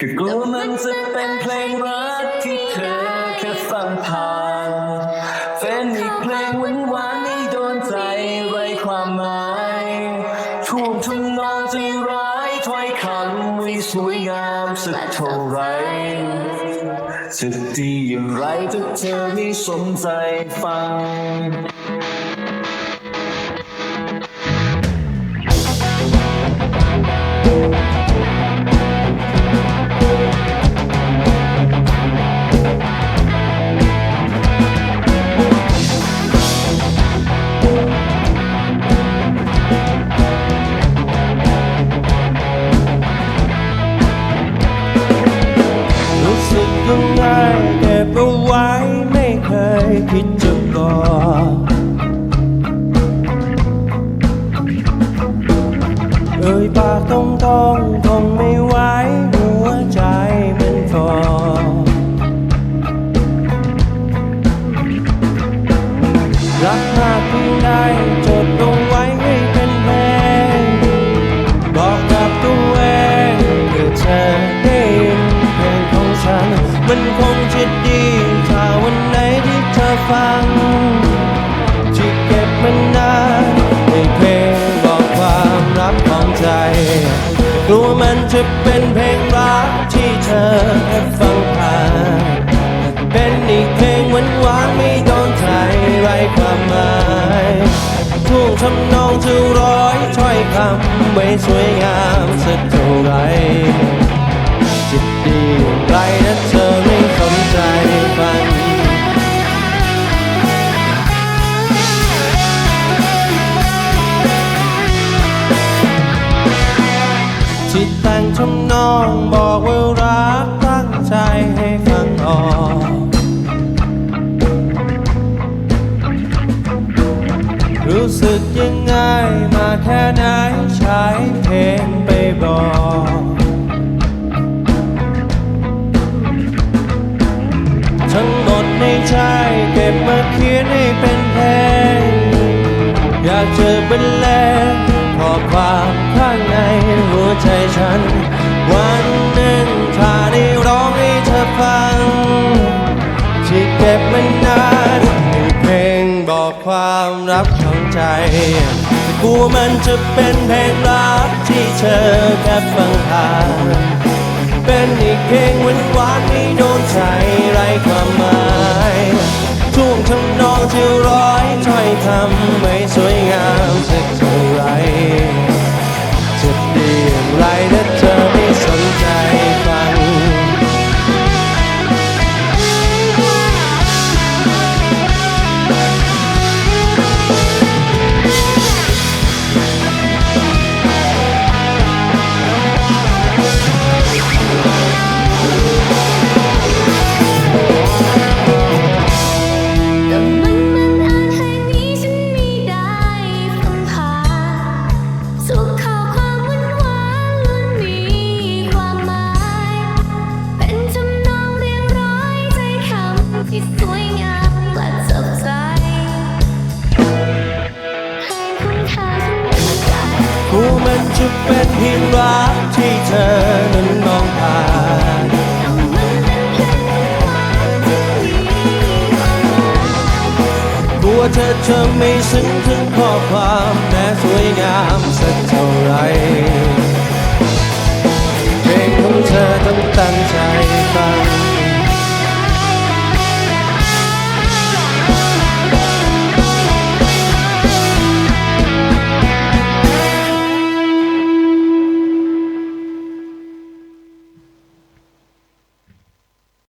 ก็กลัวมันจะเป็นเพลงรักที่เธอแค่ฟังผ่านเป็นอีกเพลงหวานหวานๆไม่โดนใจไรความหมายท่วงทำนองใจร้ายถ้อยคำไม่สวยงามสักเท่าไรจะดีอย่างไรถ้าเธอไม่สนใจฟัง เอ่ยปากตรงๆคงไม่ไหวหัวใจมันฟอรักมาก ลัวมันจะเป็นเพลงรักที่เธอแค่ฟังผ่านเป็นอีกเพลงหวานหวานไม่โดนใจไรความหมายท่วงทำนองจะร้อยถ้อยคำไม่สวยงามสักเท่าไร ทำนองบอกว่ารักตั้งใจให้ฟังออกรู้สึกยังไงมาแค่ไหนใช้เพลงไปบอกทั้งหมดในใจเก็บมาเขียนให้เป็นเพลงอยากเจะบรรเลง ขอความข้างในหัวใจฉัน วันหนึ่งถ้าได้ร้องให้เธอฟัง ที่เก็บมันนานให้เพลงบอกความรักของใจแต่กลัวมันจะเป็นเพลงรักที่เธอแค่ฟังผ่านเป็นอีกเพลงหวานหวานๆไม่โดนใจไรความหมายช่วงทำนองที่ร้อยถ้อยคำไม่ จะเป็นเพียงรักที่เธอนั้นมองผ่านกลัวเธอจะไม่ซึ้งถึงข้อความแม้สวยงามสักเท่าไรเพลงของเธอต้องตั้งใจฟัง